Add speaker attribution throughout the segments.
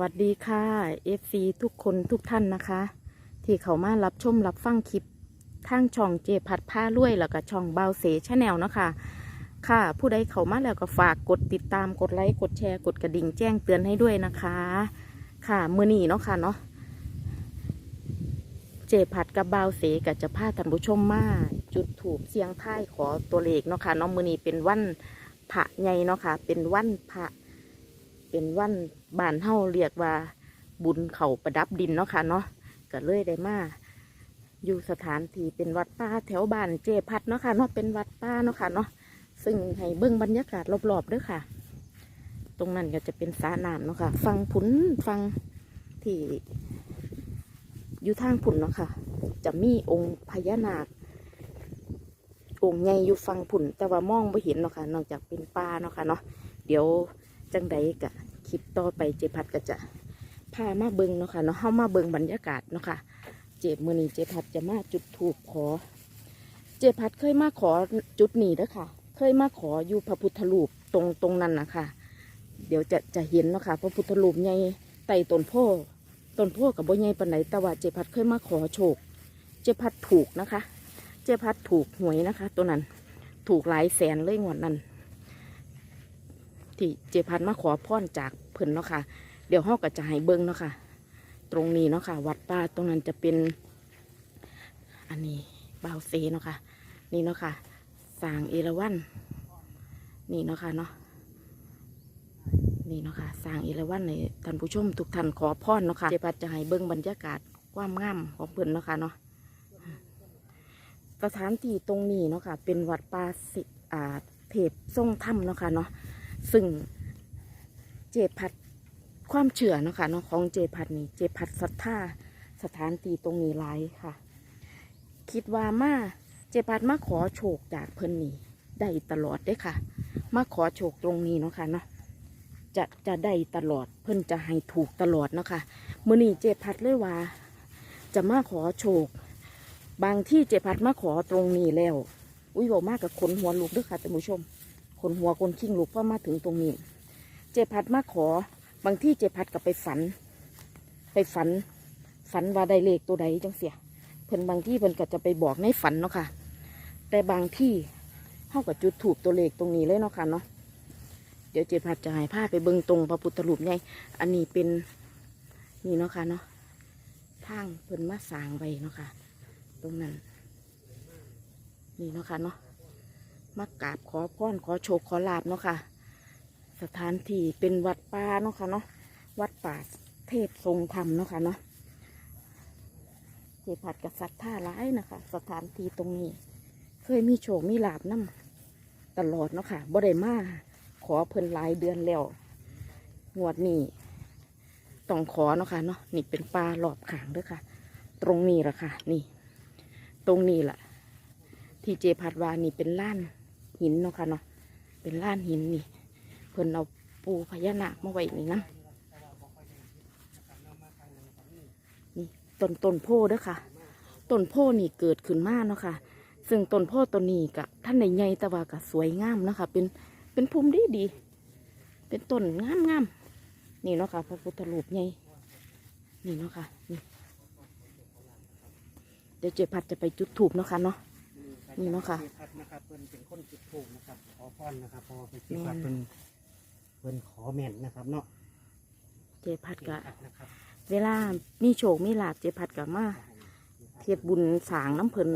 Speaker 1: วัสดีค่ะ FC ทุกคนทุกท่านนะคะ ที่เขามารับชมรับฟังคลิปทางช่องเจพัดผ้าลุ่ยแล้วก็ช่องเบาเสชแนลเนาะค่ะ ค่ะ ผู้ใดเขามาแล้วก็ฝากกดติดตามกดไลค์กดแชร์กดกระดิ่งแจ้งเตือนให้ด้วยนะคะ ค่ะมือนีเนาะค่ะเนาะเจพัดกับเบาเสกับจะพาท่านผู้ชมมาจุดถูกเสียงท้ายขอตัวเลขเนาะค่ะเนาะมือนีเป็นวันพระใหญ่เนาะค่ะ เป็นวันพระ เป็นวันบ้านเฮาเรียกว่า บุญเขาประดับดินเนาะค่ะเนาะก็เลยได้มาอยู่สถานที่เป็นวัดป่าแถวบ้านเจพัดเนาะค่ะเนาะเป็นวัดป่าเนาะค่ะเนาะซึ่งให้เบิ่งบรรยากาศรอบๆด้วยค่ะ ตรงนั้นก็จะเป็นสระน้ำเนาะค่ะ ฟังผุนฟังที่อยู่ทางผุนเนาะค่ะ จะมีองค์พญานาค องค์ใหญ่อยู่ฟังผุนแต่ว่ามองไม่เห็นเนาะค่ะ นอกจากเป็นป่าเนาะค่ะเนาะเดี๋ยว จังใดกะคลิปต่อไปเจพัดก็จะพามาเบิงเนาะค่ะเนาะเข้ามาเบิงบรรยากาศเนาะค่ะ เจมือนี้เจพัดจะมาจุดถูกขอ เจพัดเคยมาขอจุดนี้เด้อค่ะ เคยมาขออยู่พระพุทธรูปตรงตรงนั้นนะคะเดี๋ยวจะจะเห็นเนาะค่ะพระพุทธรูปใหญ่ไต่ต้นโพธิ์ต้นโพธิ์กับบ่ใหญ่ปานไหนแต่ว่าเจพัดเคยมาขอโชค เจพัดถูกนะคะ เจพัดถูกหวยนะคะ ตัวนั้นถูกหลายแสนเลยงวดนั้น ที่เจพันมาขอพรจากเพิ่นเนาะค่ะ เดี๋ยวห้อก็จะให้เบิ้งเนาะค่ะ ตรงนี้เนาะค่ะ วัดป่าตรงนั้นจะเป็น อันนี้บาวเซเนาะค่ะ นี่เนาะค่ะสางเอราวัณนี่เนาะค่ะเนาะนี่เนาะค่ะสร้างเอราวัณในท่านผู้ชมทุกท่านขอพรเนาะค่ะเจพัดจะให้เบิ้งบรรยากาศความงามของเพิ่นเนาะค่ะเนาะสถานที่ตรงนี้เนาะค่ะ เป็นวัดป่าสิอาเทพทรงถ้ำเนาะค่ะเนาะ ซึ่งเจพัดความเชื่อเนาะค่ะเนาะของเจพัดนี่เจพัดศรัทธาสถานที่ตรงนี้หลายค่ะ คิดว่ามาเจพัดมาขอโชคจากเพิ่นนี่ได้ตลอดเด้ค่ะ มาขอโชคตรงนี้เนาะค่ะเนาะจะจะได้ตลอดเพิ่นจะให้ถูกตลอดเนาะค่ะมื้อนี้เจพัดเลยว่า จะมาขอโชค บางที่เจพัดมาขอตรงนี้แล้ว อุ้ยบอกมากกับขนหัวลูกด้วยค่ะท่านผู้ชม คนหัวคนขิ้งลูกพ่อมาถึงตรงนี้ เจพัดมาขอ บางที่เจพัดก็ไปฝัน ไปฝัน ฝันว่าได้เลขตัวใดจังเสียเพิ่นบางที่เพิ่นก็จะไปบอกในฝันเนาะค่ะ แต่บางที่เฮากับจุดถูกตัวเลขตรงนี้เลยเนาะค่ะเนาะเดี๋ยวเจพัดจะให้าไปเบิ่งตรงพระพุทธรูปใหญ่อันนี้เป็นนี่เนาะค่ะเนาะทางเพิ่นมาสางไว้เนาะค่ะ ตรงนั้น นี่เนาะค่ะเนาะ มากราบขอพรขอโชคขอลาบเนาะค่ะ สถานที่เป็นวัดป่าเนาะค่ะเนาะวัดป่าเทพทรงธรรมเนาะค่ะเนาะเจผัดกับสัตว์ท่าร้ายนะคะ สถานที่ตรงนี้ เคยมีโชคมีลาบน้ำตลอดเนาะค่ะบ่ได้มาขอเพิ่นหลายเดือนแล้วงวดนี้ต้องขอเนาะค่ะเนาะนี่เป็นปลาหลอบขางเด้วยค่ะ ตรงนี้แหละค่ะ นี่ ตรงนี้แหละที่เจพัดวานี่เป็นล้าน หินเนาะค่ะเนาะเป็นล้านหินนี่เพิ่นเอาปูพญานาคมาไว้นี่นะนี่ต้นต้นโพเด้อค่ะต้นโพนี่เกิดขึ้นมาเนาะค่ะ ซึ่งต้นโพต้นนี้กะท่านในใหญ่แต่ว่าก็สวยงามเนาะค่ะ เป็นเป็นภูมิดีดี เป็นต้นงามงามนี่เนาะค่ะพระพุทธรูปใหญ่นี่เนาะค่ะนี่เดี๋ยวเจพัดจะไปจุดถูกเนาะค่ะเนาะ นี่เนาะค่ะ
Speaker 2: เจพัดนะครับเพิ่นเป็นคนจุดธูปนะครับ ขอพรนะครับเพอไปเจพัดเพิ่นเพิ่นขอแม่นนะครับเนาะ
Speaker 1: เจพัด
Speaker 2: เจ
Speaker 1: กะ
Speaker 2: พัดนะครับ
Speaker 1: เวลามีโชคมีลาบเจพัดกะมาเทียบบุญสร้างน้ำเพิ่น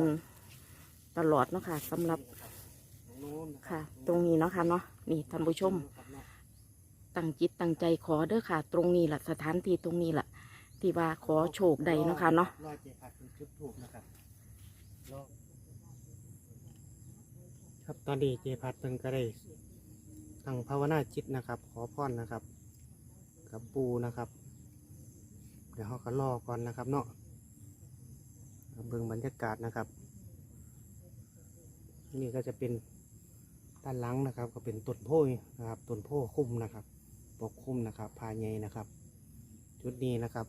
Speaker 1: ตลอดเนาะค่ะสำหรับ
Speaker 2: โน้นนะ
Speaker 1: ค่ะ ตรงนี้เนาะค่ะเนาะนี่ท่านผู้ชม
Speaker 2: ครับเนาะ
Speaker 1: ตั้งจิตตั้งใจขอเด้อค่ะ ตรงนี้แหละสถานที่ตรงนี้แหละที่ว่าขอโชคใดเนาะค่ะเนาะ
Speaker 2: รอเจพัดเป็นจุดธูปนะครับรอ ครับตอนนี้เจพัดเพิ่นก็ได้ตั้งภาวนาจิตนะครับ ขอพรนะครับ กับปูนะครับ เดี๋ยวเขาก็รอก่อนนะครับเนาะเบิ่งบรรยากาศนะครับ นี่ก็จะเป็นด้านหลังนะครับ ก็เป็นต้นโพยนะครับต้นโพคุ้มนะครับ ปกคุ้มนะครับพาใหญ่นะครับ จุดนี้นะครับ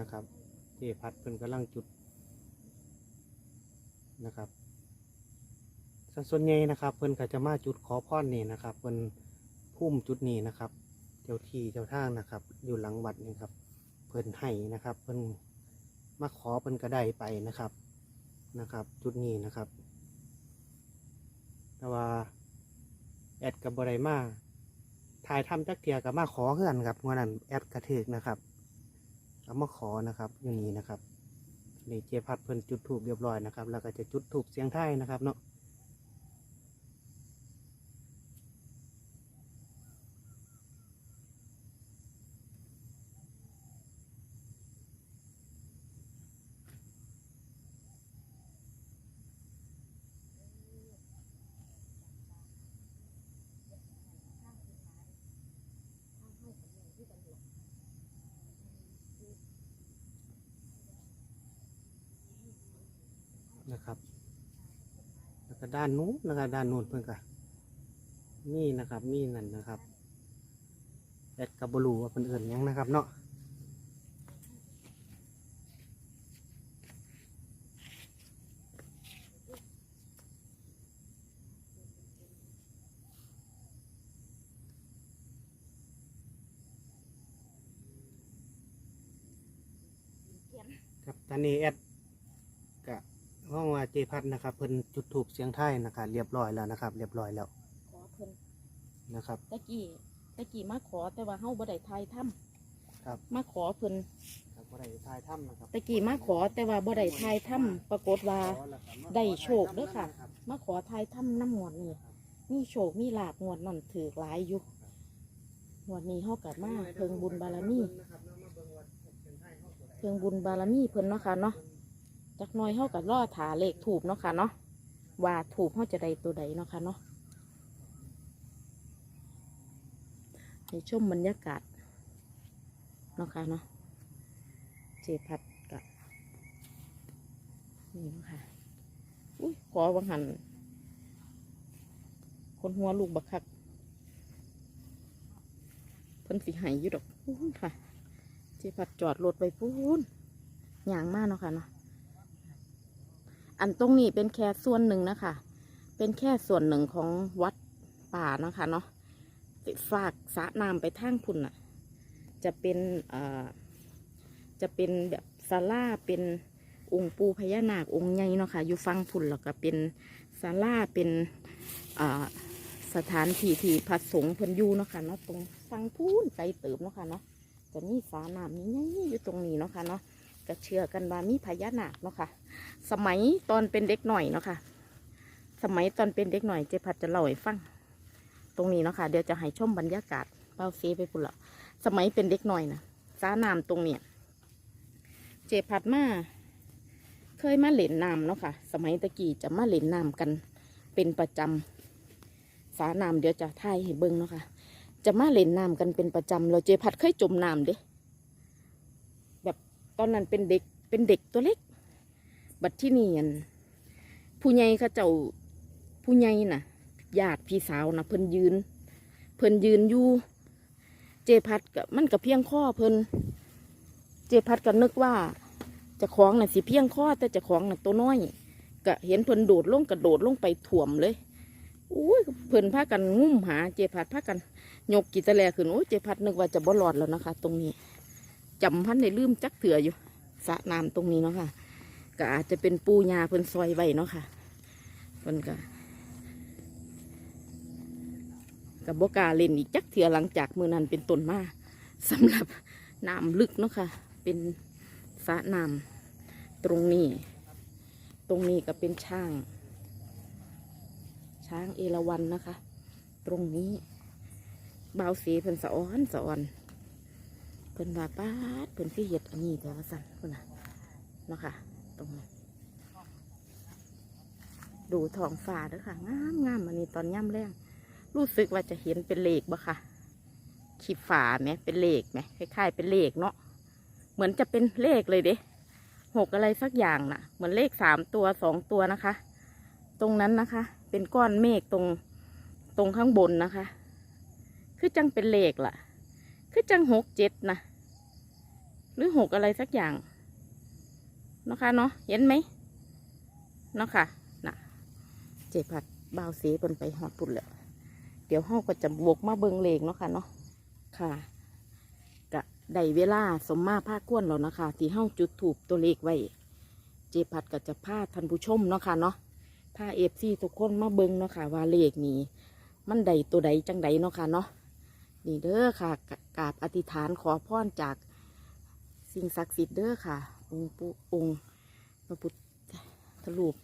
Speaker 2: นะครับ เจพัดเป็นกำลังจุดนะครับส่วนส่วนใหญ่นะครับ เพิ่นก็จะมาจุดขอพรนี่นะครับ เพิ่นพุ่มจุดนี้นะครับ เจ้าที่เจ้าทางนะครับ อยู่หลังวัดนี่ครับ เพิ่นให้นะครับ เพิ่นมาขอเพิ่นก็ได้ไปนะครับนะครับ จุดนี้นะครับ แต่ว่าแอดกับบรายมาถ่ายทำจักเทียกับมาขอเพื่อนครับงวนั้นแอดกระเทกนะครับ เอามาขอนะครับอย่างนี้นะครับนี่เจพัดเพิ่นจุดถูกเรียบร้อยนะครับ แล้วก็จะจุดถูกเสียงไทยนะครับเนาะ นะครับ แล้วก็ด้านนู้นนะครับด้านนู้นเพื่อนก็นี่นะครับนี่นั่นนะครับแอดกับบลูว่าเพิ่นเอื่นยังนะครับเนาะครับตอนนี้แอด ห้องว่าเจพัดนะครับเพิ่นจุดถูกเสียงไทายนะครับเรียบร้อยแล้วนะครับ เรียบร้อยแล้ว
Speaker 1: ขอเพิ่น
Speaker 2: นะครับ
Speaker 1: ตะกี้ตะกี้มาขอแต่ว่าเฮาบ่ได้ทายถ้
Speaker 2: ครับำ
Speaker 1: มาขอเพิ่น
Speaker 2: ครับบ่ได้ทายถ้ำนะครับ
Speaker 1: ตะกี้มาขอแต่ว่าบ่ได้ทายถ้ำปรากฏว่า ได้โชคเด้อค่ะ มาขอทายถ้ำน้ำงวดนี่มีโชคมีลาบงวดนั่นถือหลายอยู่งวดนี้เฮากลับมาเพิ่งบุญบารมีเพิ่งบุญบารมีเพิ่นเนาะค่ะเนาะ จักหน้อยเฮากับล่อถาเลขถูกเนาะค่ะเนาะว่าถูกเฮาจะได้ตัวใดเนาะค่ะเนาะให้ชมบรรยากาศเนาะค่ะเนาะเจพัดกับนี่เนาะค่ะอุ้ยขอวังหัน คนหัวลูกบักคักเพิ่นสิใหายอยู่ดอกพูนค่ะเจพัดจอดรถไปพูนย่างมากเนาะค่ะเนาะ อันตรงนี้เป็นแค่ส่วนหนึ่งนะคะ เป็นแค่ส่วนหนึ่งของวัดป่านะคะเนาะฝากสะน้ำไปทางพุ่นน่ะจะเป็นเอ่อจะเป็นแบบศาลาเป็นองค์ปูพญานาคองค์ใหญ่เนาะค่ะอยู่ฟังพุ่นแล้วก็เป็นศาลาเป็นเอ่อสถานที่ที่พระสงฆ์เพิ่นอยู่เนาะค่ะเนาะตรงฟังพูนไกลเติบเนาะค่ะเนาะก็มีสาน้ำนี่ใหญ่อยู่ตรงนี้เนาะค่ะเนาะ ก็เชื่อกันว่ามีพญานาคเนาะค่ะ สมัยตอนเป็นเด็กหน่อยเนาะค่ะ สมัยตอนเป็นเด็กหน่อยเจพัดจะเล่าให้ฟัง ตรงนี้เนาะค่ะ เดี๋ยวจะให้ชมบรรยากาศเป้าเซไปพุ่นละสมัยเป็นเด็กหน่อยนะสาน้ำตรงเนี้ยเจพัดมาเคยมาเล่นน้ำเนาะค่ะ สมัยตะกี้จะมาเล่นน้ำกันเป็นประจำสาน้ำเดี๋ยวจะถ่ายให้เบิ้งเนาะค่ะ จะมาเล่นน้ำกันเป็นประจำเราเจพัดเคยจมน้ำเด้ ตอนนั้นเป็นเด็กเป็นเด็กตัวเล็ก บัดที่นี่อันผู้ใหญ่เขาเจ้าผู้ใหญ่น่ะญาติพี่สาวนะเพิ่นยืน เพิ่นยืนอยู่เจพัดกับมันกับเพียงข้อเพิ่นเจพัดก็นึกว่าจะคล้องน่ะสิเพียงข้อแต่จะคล้องน่ะตัวน้อยก็เห็นเพิ่นโดดลงกระโดดลงไปถ่วมเลยอุ้ยเพิ่นพากันงุ่มหาเจพัดพากันยกกีตาแลขึ้นโอ้ยเจพัดนึกว่าจะบ่รอดแล้วนะคะ ตรงนี้ จำพันในลืมจักเถื่ออยู่สระน้ำตรงนี้เนาะค่ะ ก็อาจจะเป็นปูยาเพิ่นซอยไว้เนาะค่ะเพิ่นก็กับบกาเล่นอีกจักเถื่อหลังจากมือนั้นเป็นต้นมาสำหรับน้ำลึกเนาะค่ะ เป็นสระน้ำตรงนี้ ตรงนี้ก็เป็นช่าง ช้างเอราวัณนะคะ ตรงนี้บาวสีเพิ่นสะอ้อนสะอ้อน เพิ่นว่าป้าดเพิ่นคือเห็ดอันนี้แต่ว่าสั่นเพิ่นน่ะเนาะค่ะ ตรงนี้ดูท้องฟ้าด้อค่ะงามงามอันนี้ตอนย่ำแรงรู้สึกว่าจะเห็นเป็นเลขบ่ค่ะขีดฝาไหมเป็นเลขไหมคล้ายๆเป็นเลขเนาะเหมือนจะเป็นเลขเลยเด้หกอะไรสักอย่างน่ะ เหมือนเลขสามตัวสองตัวนะคะ ตรงนั้นนะคะ เป็นก้อนเมฆตรงตรงข้างบนนะคะ คือจังเป็นเลขล่ะ คือจังหกเจ็ดนะหรือหกอะไรสักอย่างเนาะค่ะเนาะเห็นไหมเนาะค่ะน่ะเจพัดเบาเสเพิ่นไปหอดปุ่นแล้วเดี๋ยวเฮาก็จะบวกมาเบิงเลขเนาะค่ะเนาะค่ะกะได้เวลาสมมาภาคกวนแล้วนะคะที่เฮาจุดถูกตัวเลขไว้ เจพัดก็จะพาท่านผู้ชมเนาะค่ะเนาะพาเอฟซีทุกคนมาเบิงเนาะค่ะว่าเลขนี้ มันใดตัวใดจังใดเนาะค่ะเนาะนี่เด้อค่ะ กราบอธิษฐานขอพรจากสิ่งศักดิ์สิทธิ์เด้อค่ะ องค์ปู่องค์พระพุทธรูป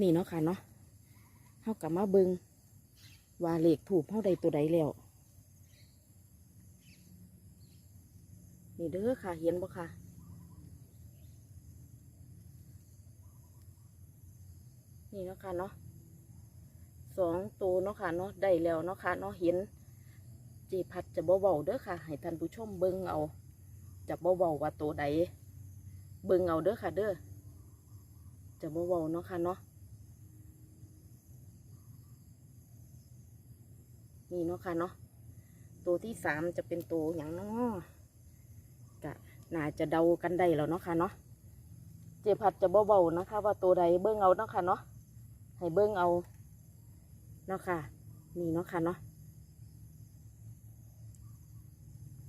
Speaker 1: นี่เนาะค่ะเนาะเฮากับมาเบิงว่าเลขถูกเฮาใดตัวใดแล้วนี่เด้อค่ะเห็นบ่ค่ะนี่เนาะค่ะเนาะสองตัวเนาะค่ะเนาะได้แล้วเนาะค่ะเนาะเห็น เจพัดจะเบาๆเด้อค่ะ ให้ท่านผู้ชมเบิ่งเอา จะเบาๆว่าตัวใด เบิ่งเอาเด้อค่ะ เด้อ จะเบาๆเนาะค่ะเนาะ นี่เนาะค่ะเนาะ ตัวที่สามจะเป็นตัวอย่างนาะกะน่าจะเดากันได้แล้วเนาะค่ะเนาะ เจพัดจะเบาๆนะคะ ว่าตัวใดเบิ่งเอาเนาะค่ะเนาะ ให้เบิ่งเอาเนาะค่ะ นี่เนาะค่ะเนาะ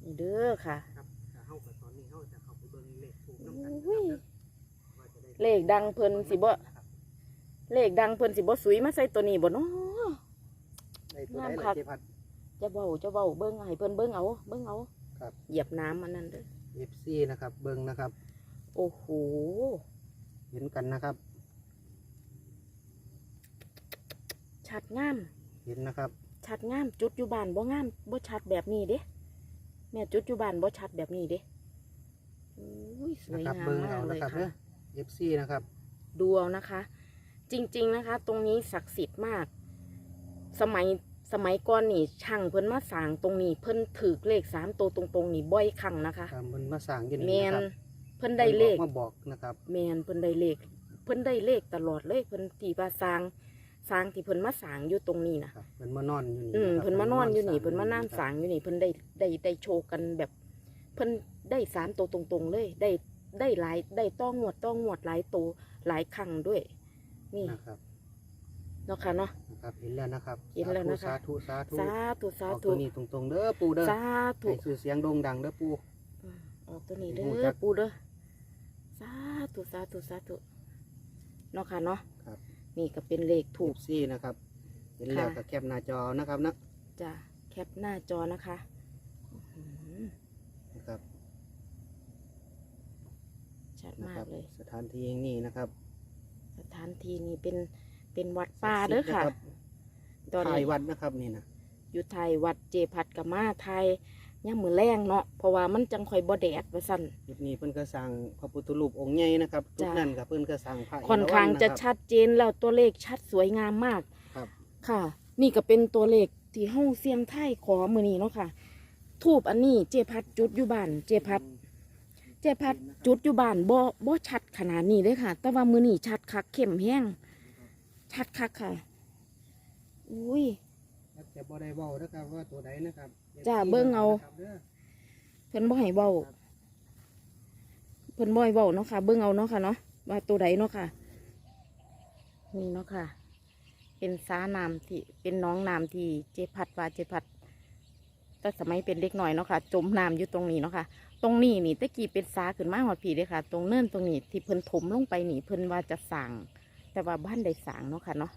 Speaker 1: นี่เด้อค่ะ
Speaker 2: ครับถ้าเฮากับตอนนี้เฮาจะเข้าไปเบิ่งเลขถูกน้ำกัน
Speaker 1: อุ้ย
Speaker 2: ว่าจะได้
Speaker 1: เลขดังเพิ่นสิบ่เลขดังเพิ่นสิบ่สุยมาใส่ตัวนี้บ่เนาะ
Speaker 2: ได้ตัวใด
Speaker 1: งาม
Speaker 2: ล่ะ
Speaker 1: คัก
Speaker 2: เจพัด
Speaker 1: จะเบาจะเบาเบิ่งให้เพิ่นเบิ่งเอา เบิ่งเอา
Speaker 2: ครับ
Speaker 1: เหยียบน้ำมันนั่นเด้อ
Speaker 2: FC นะครับเบิ่งนะครับ
Speaker 1: โอ้โห
Speaker 2: เห็นกันนะครับ
Speaker 1: ชัดงาม
Speaker 2: เห็นนะครับ
Speaker 1: ชัดงาม จุดอยู่บ้านบ่งามบ่ชัดแบบนี้เด้ แม่จุดอยู่บ้านบ่ชัดแบบนี้เด้อุ้ยสว
Speaker 2: นะ
Speaker 1: ย
Speaker 2: ครับ
Speaker 1: งาม
Speaker 2: เบิ่ง
Speaker 1: มา
Speaker 2: เอา
Speaker 1: กเล
Speaker 2: นะ
Speaker 1: ย
Speaker 2: ครับ
Speaker 1: ค่ะ
Speaker 2: เด้อ FC นะครับ
Speaker 1: ดูเอานะคะ จริงๆนะคะ ตรงนี้ศักดิ์สิทธิ์มาก สมัยสมัยก่อนนี่ช่างเพิ่นมาสร้างตรงนี้เพิ่นถือเลขสามตัวตรงๆนี่บ่อยครั้งนะคะ
Speaker 2: ตามมันมาสั่งอยู่
Speaker 1: แม
Speaker 2: นี่
Speaker 1: น
Speaker 2: นะครับ
Speaker 1: เพิ่นได้เลข
Speaker 2: พิ่นออกมาบอกนะครับ
Speaker 1: แมนเพิ่นได้เลข เพิ่นได้เลขตลอดเลยเพิ่นที่ว่าสร้าง สร้างที่เพิ่นมาสร้างอยู่ตรงนี้นะ ครับ
Speaker 2: เพิ่นมานอนอยู่นี่
Speaker 1: อืมะ
Speaker 2: ครับ
Speaker 1: เพิ่นมานอนอยู่นี่
Speaker 2: สร้
Speaker 1: เพิ่นมานั่งสร้างอยู่นี่เพิ่นได้ได้ได้โชว์กันแบบ เพิ่นได้สามตัวตรงๆเลย ได้ได้หลายได้ต้องงวดต้องงวดหลายตัวหลายครั้งด้วย นี่
Speaker 2: นะครับ
Speaker 1: เนาะค่ะเนาะ
Speaker 2: นะครับเห็นแล้วนะครับ
Speaker 1: เห็นแล้วนะคะ
Speaker 2: สาธุสาธุ
Speaker 1: สาธุสา
Speaker 2: ออก
Speaker 1: ธุ
Speaker 2: ตัวนี้ตรงๆเด้อปูเด้อ
Speaker 1: สาธุ
Speaker 2: ให้ชื่อเสียงโด่งดังเด้อปู
Speaker 1: อืมออกตัวนี้เด้
Speaker 2: โอ้
Speaker 1: อ
Speaker 2: จัก
Speaker 1: ปูเด้อสาธุสาธุสาธุเนาะค่ะเนาะ
Speaker 2: ครับ
Speaker 1: นี่ก็เป็นเลขถูก
Speaker 2: ซี่นะครับเห็นแล้ว
Speaker 1: ค่ะ
Speaker 2: ก็แคปหน้าจอนะครับนะ
Speaker 1: จะแคปหน้าจอนะคะอื้อหือ
Speaker 2: นะครับ
Speaker 1: ชัด
Speaker 2: นะ
Speaker 1: มา
Speaker 2: ครั
Speaker 1: กเลย
Speaker 2: สถานที่แห่งนี้นะครับ
Speaker 1: สถานที่นี้เป็นเป็นวัดป่าเด้อค่ะ
Speaker 2: ศักดิ์
Speaker 1: ตอนนี้
Speaker 2: ถ่ายวัดนะครับนี่นะ
Speaker 1: อยู่ไทยวัดเจพัดกับมาไทย ย่ามมือแรงเนาะเพราะว่ามันจังคอยบ่แดดว่าสั่น
Speaker 2: จุดนี้เพิ่นก็สร้างพระพุทธรูปองค์ใหญ่นะครับจุด
Speaker 1: จ้ะ
Speaker 2: นั้นกับเพิ่นก็สร้างพระ
Speaker 1: ค่อนข้างจะ
Speaker 2: เอราวัณนครับ
Speaker 1: ชัดเจนแล้วตัวเลขชัดสวยงามมาก
Speaker 2: ครับ
Speaker 1: ค่ะ นี่ก็เป็นตัวเลขที่ห้องเสียงไทยขอมือนี้เนาะค่ะทูบอันนี้เจพัดจุดอยู่บ้านเจพัดเจพัดจุดอยู่บ้านบ่บ่ชัดขนาดนี้เลยค่ะ แต่ว่ามือนี้ชัดคักเข้มแห้งชัดคักค่ะ อุ้ย
Speaker 2: ครับจะบ่ได้เว้านะครับว่าตัวใดนะครับ
Speaker 1: จ้ะเบิ่งเอา
Speaker 2: ครับด้อ
Speaker 1: เพิ่นบ่ให้เว้าเพิ่นบ่ให้เว้าเนาะค่ะ เบิ่งเอาเนาะค่ะเนาะว่าตัวใดเนาะค่ะ นี่เนาะค่ะ เป็นสาน้ำที่เป็นน้องน้ำที่เจพัดว่าเจพัดแต่สมัยเป็นเด็กหน่อยเนาะค่ะ จมน้ำอยู่ตรงนี้เนาะค่ะ ตรงนี้นี่ตะกี้เป็นสาขึ้นมาหอดผีเลยค่ะ ตรงเนินตรงนี้ที่เพิ่นถมลงไปนี่เพิ่นว่าจะสั่งแต่ว่าบ้านได้สั่งเนาะค่ะเนาะ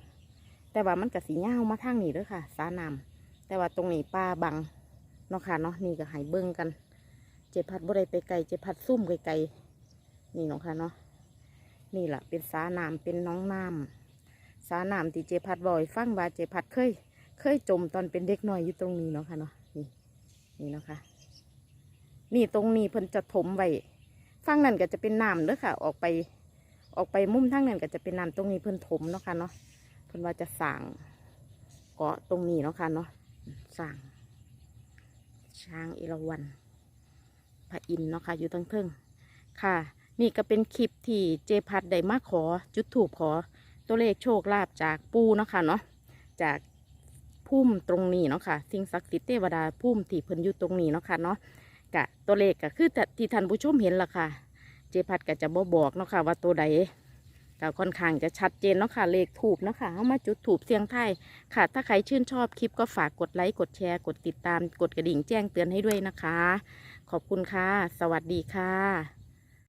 Speaker 1: แต่ว่ามันก็สีเงาวมาทางนี้เด้อค่ะ สาน้ำแต่ว่าตรงนี้ป้าบัง เนาะค่ะเนาะนี่ก็ให้เบิ่งกัน เจพัดบ่ได้ไปไกลเจพัดซุ่มไกลๆนี่เนาะค่ะเนาะนี่แหละเป็นสาน้ำเป็นน้องน้ำสาน้ำที่เจพัดบ่อยฟังว่าเจพัดเคย เคยจมตอนเป็นเด็กน้อยอยู่ตรงนี้เนาะค่ะเนาะนี่นี่เนาะค่ะนี่ตรงนี้เพิ่นจะถมไว้ฝั่งนั้นก็จะเป็นน้ำเด้อค่ะ ออกไป ออกไปมุมทางนั้นก็จะเป็นน้ำตรงนี้เพิ่นถมเนาะค่ะเนาะเพิ่นว่าจะสั่งเกาะตรงนี้เนาะค่ะเนาะสั่ง ช้างเอราวัณพระอินทร์เนาะค่ะอยู่ตั้งเทิงค่ะ นี่ก็เป็นคลิปที่เจพัดได้มาขอจุดถูกขอตัวเลขโชคลาภจากปูเนาะค่ะเนาะจากพุ่มตรงนี้เนาะค่ะสิ่งศักดิ์สิทธิ์เทวดาพุ่มที่เพิ่นอยู่ตรงนี้เนาะค่ะเนาะกะตัวเลขก็คือที่ท่านผู้ชมเห็นล่ะค่ะ เจพัดก็จะบ่บอกเนาะค่ะว่าตัวใด ก็ค่อนข้างจะชัดเจนเนาะค่ะเลขถูกเนาะค่ะเอามาจุดถูกเสียงไทยค่ะ ถ้าใครชื่นชอบคลิปก็ฝากกดไลค์กดแชร์กดติดตาม กดกระดิ่งแจ้งเตือนให้ด้วยนะคะ ขอบคุณค่ะ สวัสดีค่ะ